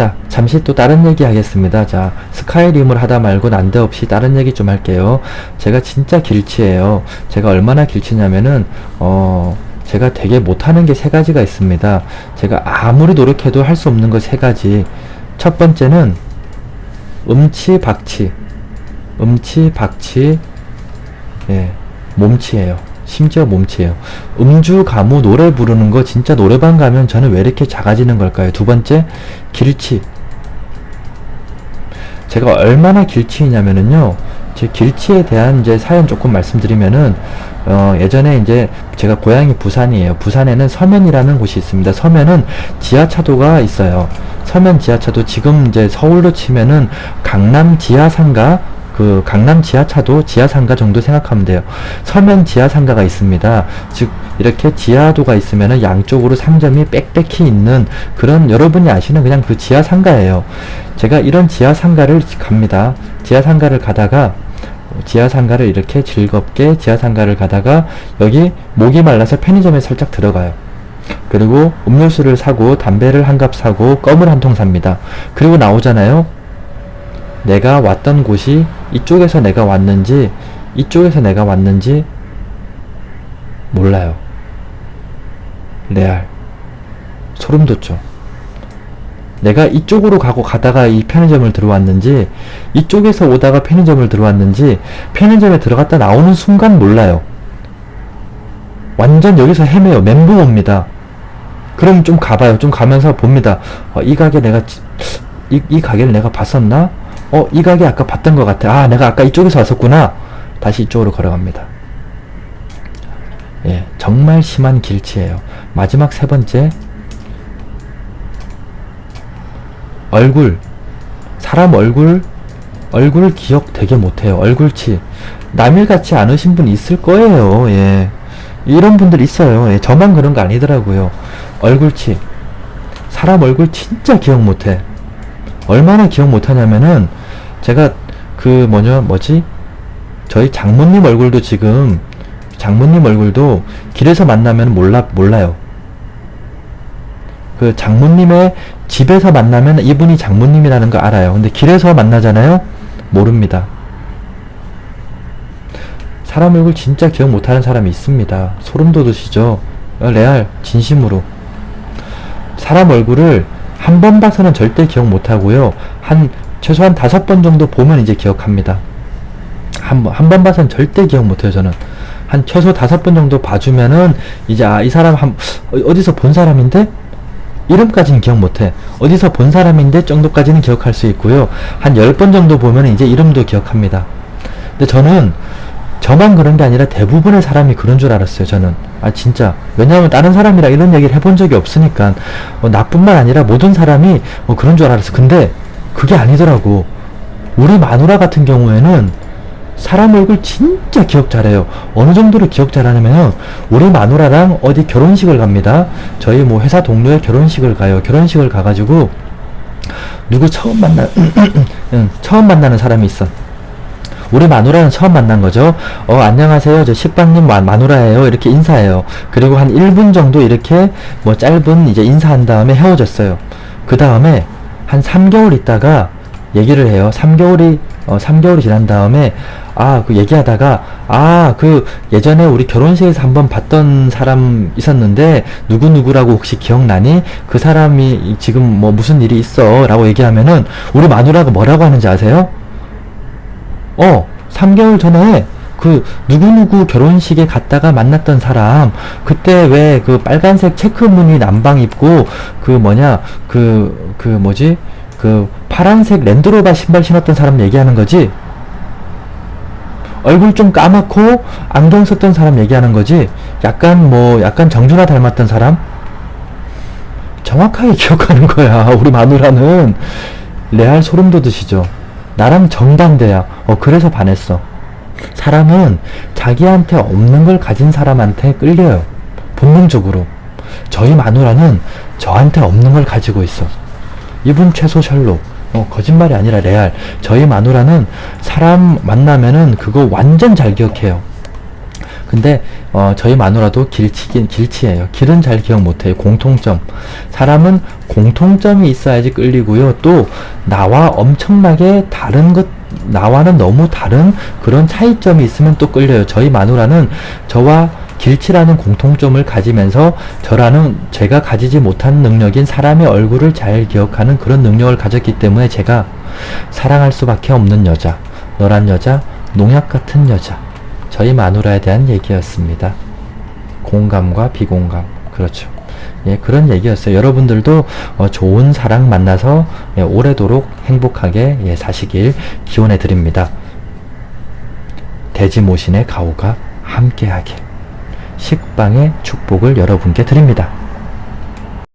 자, 잠시 또 다른 얘기 하겠습니다. 자, 스카이림을 하다 말고 난데없이 다른 얘기 좀 할게요. 제가 진짜 길치예요. 제가 얼마나 길치냐면은, 어, 제가 되게 못하는 게 세 가지가 있습니다. 제가 아무리 노력해도 할 수 없는 거 세 가지. 첫 번째는, 음치, 박치. 음치, 박치, 예, 몸치예요. 심지어 몸치예요. 음주, 가무, 노래 부르는 거 진짜 노래방 가면 저는 왜 이렇게 작아지는 걸까요? 두 번째, 길치. 제가 얼마나 길치이냐면은요, 제 길치에 대한 이제 사연 조금 말씀드리면은, 어, 예전에 이제 제가 고향이 부산이에요. 부산에는 서면이라는 곳이 있습니다. 서면은 지하차도가 있어요. 서면 지하차도 지금 이제 서울로 치면은 강남 지하상가 그 강남 지하차도 지하상가 정도 생각하면 돼요. 서면 지하상가가 있습니다. 즉 이렇게 지하도가 있으면은 양쪽으로 상점이 빽빽히 있는 그런 여러분이 아시는 그냥 그 지하상가예요. 제가 이런 지하상가를 갑니다. 지하상가를 가다가 지하상가를 이렇게 즐겁게 지하상가를 가다가 여기 목이 말라서 편의점에 살짝 들어가요. 그리고 음료수를 사고 담배를 한 갑 사고 껌을 한 통 삽니다. 그리고 나오잖아요. 내가 왔던 곳이 이쪽에서 내가 왔는지 이쪽에서 내가 왔는지 몰라요. 레알. 소름 돋죠. 내가 이쪽으로 가고 가다가 이 편의점을 들어왔는지 이쪽에서 오다가 편의점을 들어왔는지 편의점에 들어갔다 나오는 순간 몰라요. 완전 여기서 헤매요. 멘붕 옵니다. 그럼 좀 가봐요. 좀 가면서 봅니다. 어, 이 가게 내가 지- 이, 이 가게를 내가 봤었나? 어, 이 가게 아까 봤던 것 같아. 아, 내가 아까 이쪽에서 왔었구나. 다시 이쪽으로 걸어갑니다. 예, 정말 심한 길치예요. 마지막 세 번째. 얼굴. 사람 얼굴, 얼굴 기억 되게 못해요. 얼굴치. 남일 같지 않으신 분 있을 거예요. 예. 이런 분들 있어요. 예, 저만 그런 거 아니더라고요. 얼굴치. 사람 얼굴 진짜 기억 못해. 얼마나 기억 못하냐면은, 제가 그 뭐냐, 뭐지? 저희 장모님 얼굴도 지금, 장모님 얼굴도 길에서 만나면 몰라, 몰라요. 그 장모님의 집에서 만나면 이분이 장모님이라는 거 알아요. 근데 길에서 만나잖아요? 모릅니다. 사람 얼굴 진짜 기억 못하는 사람이 있습니다. 소름 돋으시죠? 어, 레알, 진심으로. 사람 얼굴을 한 번 봐서는 절대 기억 못하고요. 한, 최소한 다섯 번 정도 보면 이제 기억합니다. 한 번, 한 번 봐서는 절대 기억 못해요, 저는. 한 최소 다섯 번 정도 봐주면은, 이제, 아, 이 사람 한, 어, 어디서 본 사람인데? 이름까지는 기억 못해. 어디서 본 사람인데 정도까지는 기억할 수 있고요. 한 열 번 정도 보면 이제 이름도 기억합니다. 근데 저는 저만 그런 게 아니라 대부분의 사람이 그런 줄 알았어요, 저는. 아, 진짜. 왜냐하면 다른 사람이랑 이런 얘기를 해본 적이 없으니까. 어, 나뿐만 아니라 모든 사람이 어, 그런 줄 알았어. 근데 그게 아니더라고. 우리 마누라 같은 경우에는 사람 얼굴 진짜 기억 잘해요. 어느 정도로 기억 잘하냐면 우리 마누라랑 어디 결혼식을 갑니다. 저희 뭐 회사 동료의 결혼식을 가요. 결혼식을 가가지고 누구 처음 만나 응, 처음 만나는 사람이 있어. 우리 마누라는 처음 만난 거죠. 어, 안녕하세요. 저 식빵님 마, 마누라예요. 이렇게 인사해요. 그리고 한 1분 정도 이렇게 뭐 짧은 이제 인사한 다음에 헤어졌어요. 그 다음에 한 3개월 있다가 얘기를 해요. 3개월이, 어, 3개월이 지난 다음에, 아, 그 얘기하다가, 아, 그 예전에 우리 결혼식에서 한번 봤던 사람 있었는데, 누구 누구라고 혹시 기억나니? 그 사람이 지금 뭐 무슨 일이 있어? 라고 얘기하면은, 우리 마누라가 뭐라고 하는지 아세요? 어, 3개월 전에 그 누구누구 결혼식에 갔다가 만났던 사람 그때 왜 그 빨간색 체크 무늬 남방 입고 그 뭐냐 그그 뭐지? 그 파란색 랜드로버 신발 신었던 사람 얘기하는 거지? 얼굴 좀 까맣고 안경 썼던 사람 얘기하는 거지? 약간 뭐 약간 정준하 닮았던 사람? 정확하게 기억하는 거야 우리 마누라는. 레알 소름 돋으시죠? 나랑 정반대야. 어 그래서 반했어 사람은 자기한테 없는 걸 가진 사람한테 끌려요 본능적으로 저희 마누라는 저한테 없는 걸 가지고 있어 이분 최소 셜록 어, 거짓말이 아니라 레알 저희 마누라는 사람 만나면은 그거 완전 잘 기억해요 근데 어, 저희 마누라도 길치긴 길치예요. 길은 잘 기억 못해요. 공통점. 사람은 공통점이 있어야지 끌리고요. 또 나와 엄청나게 다른 것 나와는 너무 다른 그런 차이점이 있으면 또 끌려요. 저희 마누라는 저와 길치라는 공통점을 가지면서 저라는 제가 가지지 못한 능력인 사람의 얼굴을 잘 기억하는 그런 능력을 가졌기 때문에 제가 사랑할 수밖에 없는 여자, 너란 여자, 농약 같은 여자. 저희 마누라에 대한 얘기였습니다. 공감과 비공감. 그렇죠. 예, 그런 얘기였어요. 여러분들도 어, 좋은 사랑 만나서 예, 오래도록 행복하게 예, 사시길 기원해 드립니다. 대지모신의 가오가 함께하길. 식빵의 축복을 여러분께 드립니다.